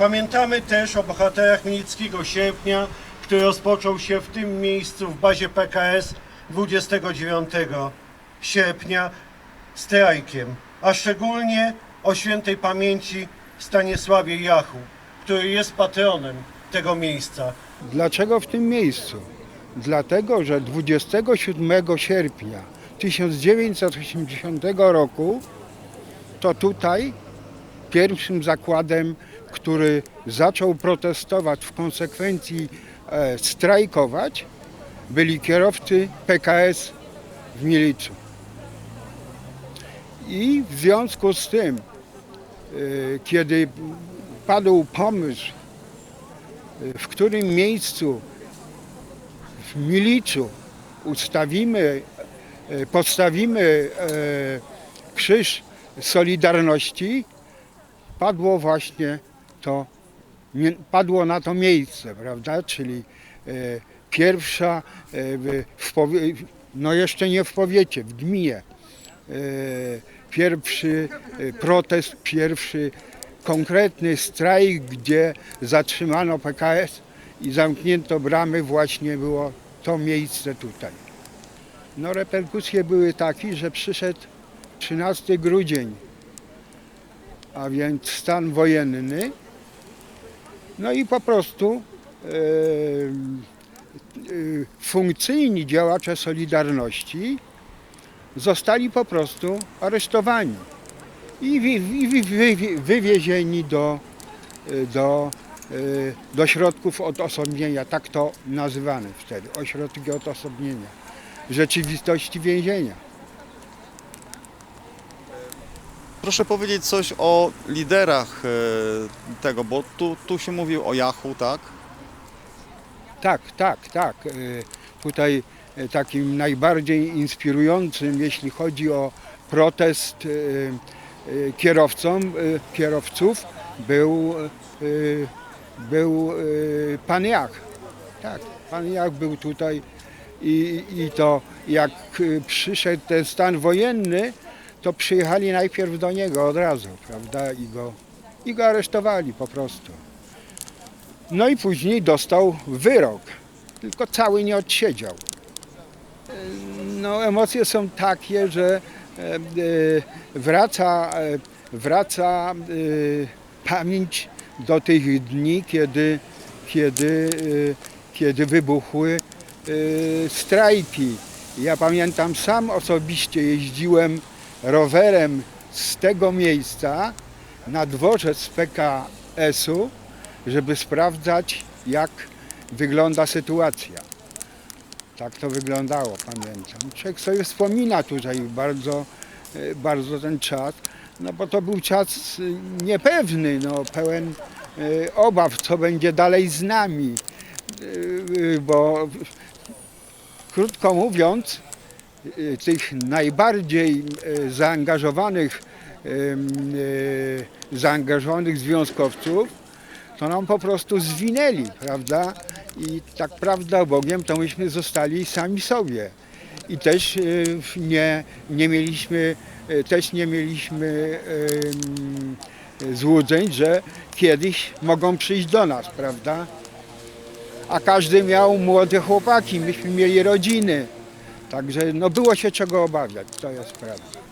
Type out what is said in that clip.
Pamiętamy też o bohaterach Milickiego Sierpnia, który rozpoczął się w tym miejscu w bazie PKS 29 sierpnia strajkiem, a szczególnie o świętej pamięci Stanisławie Jachu, który jest patronem tego miejsca. Dlaczego w tym miejscu? Dlatego, że 27 sierpnia 1980 roku to tutaj pierwszym zakładem, który zaczął protestować, w konsekwencji e, strajkować, byli kierowcy PKS w Miliczu. I w związku z tym, e, kiedy padł pomysł, e, w którym miejscu w Miliczu ustawimy, postawimy krzyż Solidarności, padło właśnie to, padło na to miejsce, prawda? Czyli e, pierwsza, e, w, powie, no jeszcze nie w powiecie, w gminie, e, pierwszy protest, pierwszy konkretny strajk, gdzie zatrzymano PKS i zamknięto bramy, właśnie było to miejsce tutaj. No reperkusje były takie, że przyszedł 13 grudzień, a więc stan wojenny. No i po prostu e, e, funkcyjni działacze Solidarności zostali po prostu aresztowani i wi- wi- wi- wi- wywiezieni do, e, do, do środków odosobnienia, tak to nazywane wtedy, ośrodki odosobnienia, rzeczywistości więzienia. Proszę powiedzieć coś o liderach e, tego, bo tu, tu się mówił o Yahoo, tak? Tak, tak, tak. E, Tutaj e, takim najbardziej inspirującym, jeśli chodzi o protest kierowcom, kierowców, był, był pan Jach. Tak, pan Jach był tutaj i, i to jak przyszedł ten stan wojenny, to przyjechali najpierw do niego od razu, prawda, i go, i go aresztowali po prostu. No i później dostał wyrok, tylko cały nie odsiedział. No emocje są takie, że e, e, wraca, e, wraca pamięć do tych dni, kiedy, kiedy, kiedy wybuchły strajki. Ja pamiętam sam osobiście jeździłem rowerem z tego miejsca na dworzec PKS-u żeby sprawdzać, jak wygląda sytuacja. Tak to wyglądało, pamiętam. Człowiek sobie wspomina tutaj bardzo, e, bardzo ten czas, no bo to był czas e, niepewny, no, pełen e, obaw, co będzie dalej z nami, bo krótko mówiąc, tych najbardziej e, zaangażowanych, e, zaangażowanych związkowców to nam po prostu zwinęli, prawda? I tak prawda Bogiem, to myśmy zostali sami sobie. I też y, nie, nie mieliśmy, y, też nie mieliśmy złudzeń, że kiedyś mogą przyjść do nas, prawda? A każdy miał młode chłopaki, myśmy mieli rodziny. Także no było się czego obawiać, to jest prawda.